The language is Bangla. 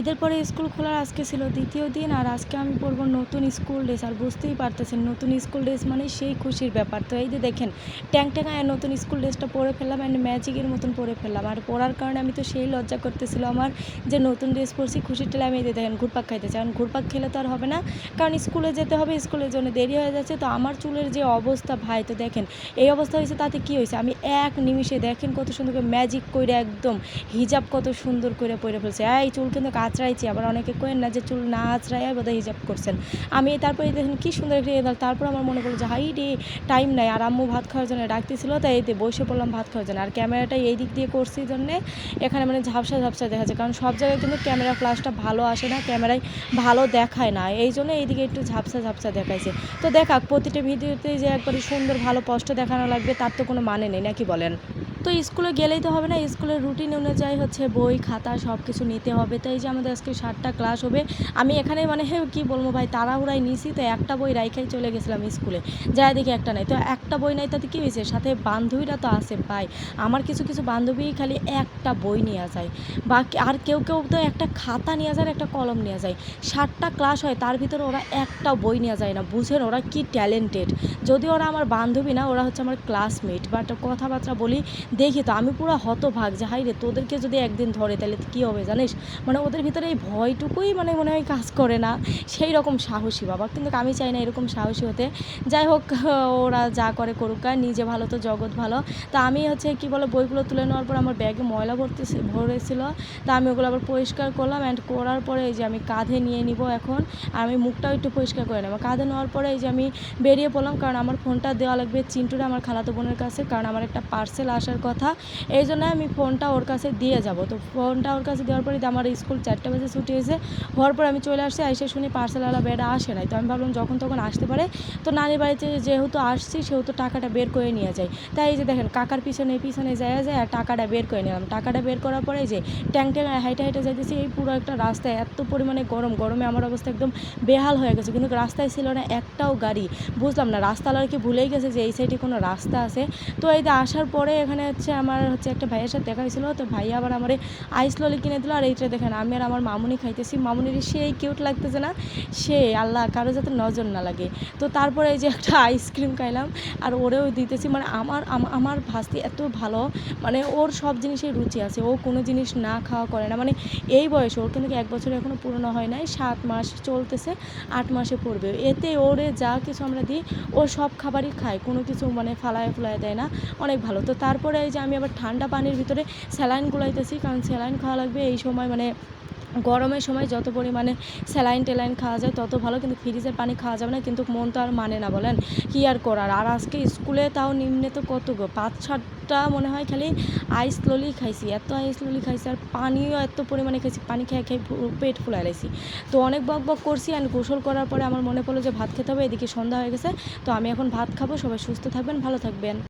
ঈদের পরে স্কুল খোলার আজকে ছিল দ্বিতীয় দিন আর আজকে আমি পরবো নতুন স্কুল ড্রেস আর বুঝতেই পারতেছেন, নতুন স্কুল ড্রেস মানে সেই খুশির ব্যাপার। তো এই যে দেখেন, ট্যাং ট্যাঙায় নতুন স্কুল ড্রেসটা পরে ফেললাম অ্যান্ড ম্যাজিকের মতন পরে ফেললাম। আর পরার কারণে আমি তো সেই লজ্জা করতেছিল আমার যে নতুন ড্রেস পরছি, খুশির টেলে আমি এই দেখেন ঘুরপাক খাইতেছি। কারণ ঘুরপাক খেলে তো আর হবে না, কারণ স্কুলে যেতে হবে, স্কুলের জন্য দেরি হয়ে যাচ্ছে। তো আমার চুলের যে অবস্থা ভাই, তো দেখেন, এই অবস্থা হয়েছে, তাতে কি হয়েছে? আমি এক নিমিষে দেখেন কত সুন্দর করে ম্যাজিক করে একদম হিজাব কত সুন্দর করে পরে ফেলছে। এই চুল কিন্তু আঁচড়াইছি, আবার অনেকে কেন না যে চুল না আঁচড়াই বোধহয় হিজাব করছেন। আমি তারপরে দেখেন কী সুন্দর একটা রেজাল্ট। তারপর আমার মনে পড়ল যে, হাই রে, টাইম নাই। আর আম্মু ভাত খাওয়ার জন্য ডাকতেছিল, তাই এতে বসে পড়লাম ভাত খাওয়ার জন্য। আর ক্যামেরাটা এই দিক দিয়ে করছি জন্যে, এখানে মানে ঝাপসা ঝাপসা দেখা যায়। কারণ সব জায়গায় কিন্তু ক্যামেরা ফ্লাশটা ভালো আসে না, ক্যামেরায় ভালো দেখায় না। এই জন্য এইদিকে একটু ঝাপসা ঝাপসা দেখাইছে। তো দেখাক, প্রতিটা ভিডিওতে যে একবারে সুন্দর ভালো স্পষ্ট দেখানো লাগবে, তার তো কোনো মানে নেই, নাকি বলেন? তো স্কুলে গেলেই তো হবে না, স্কুলের রুটিন অনুযায়ী হচ্ছে বই, খাতা সব কিছু নিতে হবে। তাই যে আমাদের আজকে সাতটা ক্লাস হবে, আমি এখানে মানে কি বলব ভাই তাড়াহুড়াই নিছি তো একটা বই রাইখাই চলে গেছিলাম স্কুলে। যাই দেখি একটা নাই। তো একটা বই নাই, তাতে কী হয়েছে? সাথে বান্ধবীরা তো আছে ভাই। আমার কিছু কিছু বান্ধবী খালি একটা বই নিয়ে যায়। বা আর কেউ কেউ তো একটা খাতা নিয়ে যায় একটা কলম নিয়ে যায়। সাতটা ক্লাস হয়, তার ভিতরে ওরা একটা বই নিয়ে যায় না। বুঝেন ওরা কি ট্যালেন্টেড যদি ওরা আমার বান্ধবী না, ওরা হচ্ছে আমার ক্লাসমেট বাট কথাবার্তা বলি দেখি তো, আমি পুরো হতভাগ যে হাই রে তোদেরকে যদি একদিন ধরে তাহলে কী হবে জানিস? মানে ওদের ভিতরে এই ভয়টুকুই মানে মনে হয় কাজ করে না। সেই রকম সাহসী বাবা। কিন্তু আমি চাই না এরকম সাহসী হতে। যাই হোক, ওরা যা করে করুক নিজে ভালো তো, জগৎ ভালো। তা আমি হচ্ছে কি বলে, বইগুলো তুলে নেওয়ার পর আমার ব্যাগে ময়লা ভর্তি ভরেছিল। তা আমি ওগুলো আবার পরিষ্কার করলাম অ্যান্ড করার পরে এই যে, আমি কাঁধে নিয়ে নিব এখন। আর আমি মুখটাও একটু পরিষ্কার করে নেব। কাঁধে নেওয়ার পরে এই যে, আমি বেরিয়ে পড়লাম। কারণ আমার ফোনটা দেওয়া লাগবে চিন্টুরে, আমার খালাতো বোনের কাছে। কারণ আমার একটা পার্সেল আসার কথা। এই জন্য আমি ফোনটা ওর কাছে দিয়ে যাব। তো ফোনটা ওর কাছে দেওয়ার পরে আমার স্কুল চারটে বাজে ছুটি হয়েছে। হওয়ার পর আমি চলে আসছি এসে শুনি পার্সেলওয়ালা বেড়া আসে নাই। তো আমি ভাবলাম যখন তখন আসতে পারে। তো নানির বাড়িতে যেহেতু আসছি, সেহেতু টাকাটা বের করে নিয়ে যায় তাই এই যে দেখেন, কাকার পিছনে পিছনে যায় যায় আর টাকাটা বের করে নিলাম। টাকাটা বের করার পরে যে ট্যাং ট্যাং হাইটে হাইটে যাইতেছি, এই পুরো একটা রাস্তায় এত পরিমাণে গরম। গরমে আমার অবস্থা একদম বেহাল হয়ে গেছে। কিন্তু রাস্তায় ছিল না একটাও গাড়ি। বুঝলাম না, রাস্তাওয়ালার কি ভুলেই গেছে যে এই সাইডে কোনো রাস্তা আছে? তো এই আসার পরে এখানে হচ্ছে আমার হচ্ছে একটা ভাইয়ের সাথে দেখা হয়েছিল, তো ভাই আবার আমার আইস ললি কিনে দিল। আর এইটা দেখেন, আমি আর আমার মামুনি খাইতেছি। মামুনির সেই কিউট লাগতেছে না, সে আল্লাহ কারও যাতে নজর না লাগে। তো তারপরে এই যে একটা আইসক্রিম খাইলাম, আর ওরেও দিতেছি। মানে আমার আমার ভাস্তি এত ভালো মানে ওর সব জিনিসের রুচি আছে। ও কোনো জিনিস না খাওয়া করে না। মানে এই বয়সে ওর কিন্তু এক বছর এখনও পুরনো হয় নাই, সাত মাস চলতেছে, আট মাসে পড়বে। এতে ওরে যা কিছু আমরা দিই, ও সব খাবারই খায়। কোনো কিছু মানে ফালায় ফুলায় দেয় না, অনেক ভালো। তো তারপরে এই যে আমি আবার ঠান্ডা পানির ভিতরে স্যালাইন গুলাইতেছি, কারণ স্যালাইন খাওয়া লাগবে এই সময় মানে গরমের সময় যত পরিমাণে স্যালাইন টেলাইন খাওয়া যায় তত ভালো, কিন্তু ফ্রিজের পানি খাওয়া যাবে না, কিন্তু মন তো আর মানে না, বলেন। কী আর করার? আর আজকে স্কুলে তাও নিম্নে তো কত গো? পাঁচ সাতটা মনে হয় খালি আইস ললি খাইছি, এত আইস ললি খাইছি, আর পানিও এত পরিমাণে খাইছি, পানি খেয়ে খেয়ে পেট ফুলাই লাইছি। তো অনেক বক বক করছি অ্যান্ড গোসল করার পরে আমার মনে পড়ল যে ভাত খেতে হবে, এদিকে সন্ধ্যা হয়ে গেছে, তো আমি এখন ভাত খাব, সবাই সুস্থ থাকবেন, ভালো থাকবেন।